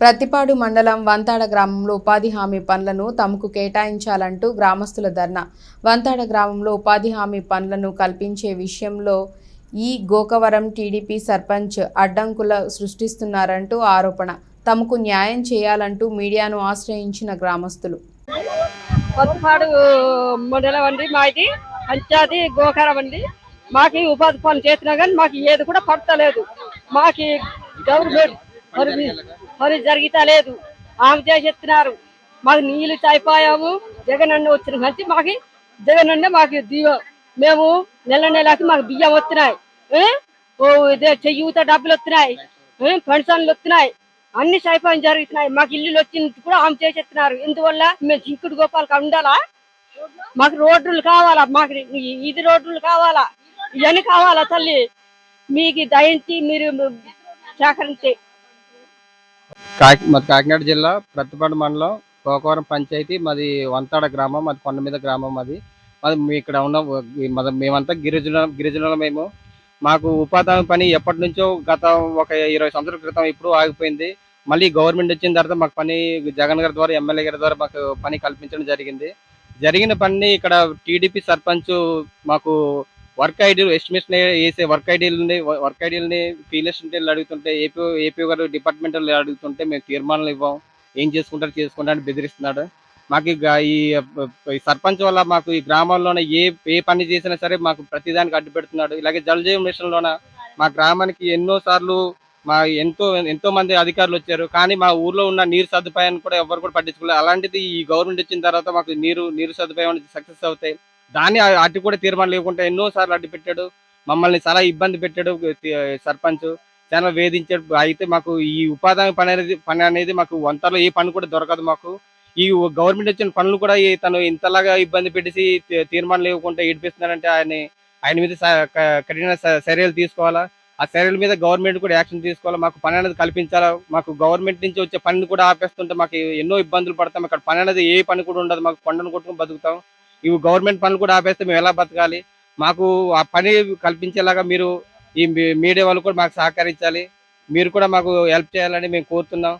ప్రతిపాడు మండలం వంతాడ గ్రామంలో ఉపాధి హామీ పనులను తమకు కేటాయించాలంటూ గ్రామస్తుల ధర్నా. వంతాడ గ్రామంలో ఉపాధి హామీ పనులను కల్పించే విషయంలో ఈ గోకవరం టీడీపీ సర్పంచ్ అడ్డంకుల సృష్టిస్తున్నారంటూ ఆరోపణ. తమకు న్యాయం చేయాలంటూ మీడియాను ఆశ్రయించిన గ్రామస్తులు. కొత్తపాడు మండలం అండి మాది. గోకరం అండి. మాకు ఉపాధి పనులు చేసినా కానీ మాకు ఏది కూడా పడతలేదు. మాకు ఈ గవర్నమెంట్ మరి జరిగితే లేదు ఆమె చేసేస్తున్నారు మాకు నీళ్ళు అయిపోయాము జగన్ అన్న వచ్చిన మంచి మాకు జగన్ అన్న మాకు దీవం. మేము నెల నెలకి మాకు బియ్యం వస్తున్నాయి ఓ ఇదే చెయ్యూత డబ్బులు వస్తున్నాయి పెన్షన్లు వస్తున్నాయి అన్ని సైపాయం జరుగుతున్నాయి. మాకు ఇల్లులు వచ్చింది కూడా ఆమె చేసేస్తున్నారు ఇందువల్ల మేము జింకుడు గోపాలకు ఉండాలా? మాకు రోడ్లు కావాలా? మాకు ఇది రోడ్లు కావాలా? ఇవన్నీ కావాలా తల్లి? మీకు దయించి మీరు సేకరించి కాకి మాది కాకినాడ జిల్లా ప్రతిపాడు మండలం గోకవరం పంచాయతీ. మాది వంతాడ గ్రామం మాది కొండ మీద గ్రామం మాది. మాది మీ ఇక్కడ ఉన్న మాది మేమంతా గిరిజన గిరిజనుల మేము. మాకు ఉపాధి పని ఎప్పటి నుంచో గత ఒక ఇరవై సంవత్సరాల క్రితం ఇప్పుడు ఆగిపోయింది. మళ్ళీ గవర్నమెంట్ వచ్చిన తర్వాత మాకు పని జగన్ గారి ద్వారా ఎమ్మెల్యే గారి ద్వారా మాకు పని కల్పించడం జరిగింది. జరిగిన పని ఇక్కడ టీడీపీ సర్పంచ్ మాకు వర్క్ ఐడీలు ఎస్టిమేషన్ వేసే వర్క్ ఐడీలని వర్క్ ఐడీలని పీలెస్టేళ్ళు అడుగుతుంటే ఏపీ ఏపీ గారు డిపార్ట్మెంట్ అడుగుతుంటే మేము తీర్మానాలు ఇవ్వం. ఏం చేసుకుంటారు చేసుకుంటారని బెదిరిస్తున్నాడు. మాకు ఈ సర్పంచ్ వల్ల మాకు ఈ గ్రామంలోనే ఏ ఏ పని చేసినా సరే మాకు ప్రతిదానికి అడ్డు పెడుతున్నాడు. ఇలాగే జలజీవ మిషన్లోన మా గ్రామానికి ఎన్నో సార్లు మా ఎంతో ఎంతో మంది అధికారులు వచ్చారు. కానీ మా ఊర్లో ఉన్న నీరు సదుపాయాన్ని కూడా ఎవరు కూడా పట్టించుకోలేదు. అలాంటిది ఈ గవర్నమెంట్ వచ్చిన తర్వాత మాకు నీరు నీరు సదుపాయం సక్సెస్ అవుతాయి. దాన్ని అటు కూడా తీర్మానం లేకుండా ఎన్నో సార్లు అడ్డు పెట్టాడు. మమ్మల్ని చాలా ఇబ్బంది పెట్టాడు సర్పంచ్. చాలా వేధించాడు. అయితే మాకు ఈ ఉపాధి పని అనేది పని అనేది మాకు వంతలో ఏ పని కూడా దొరకదు మాకు. ఈ గవర్నమెంట్ వచ్చిన పనులు కూడా తను ఇంతలాగా ఇబ్బంది పెట్టేసి తీర్మానం లేకుండా ఏడిపిస్తున్నారంటే ఆయన ఆయన మీద స- క- కఠిన చర్యలు తీసుకోవాలా? ఆ చర్యల మీద గవర్నమెంట్ కూడా యాక్షన్ తీసుకోవాలా? మాకు పని అనేది కల్పించాలా? మాకు గవర్నమెంట్ నుంచి వచ్చే పనిని కూడా ఆపేస్తుంటే మాకు ఎన్నో ఇబ్బందులు పడతాం. ఇక్కడ పని అనేది ఏ పని కూడా ఉండదు. మాకు కొండను కొట్టుకుని బతుకుతాం. ఇవి గవర్నమెంట్ పనులు కూడా ఆపేస్తే మేము ఎలా బతకాలి? మాకు ఆ పని కల్పించేలాగా మీరు ఈ మీడియా వాళ్ళు కూడా మాకు సహకరించాలి. మీరు కూడా మాకు హెల్ప్ చేయాలని మేము కోరుతున్నాం.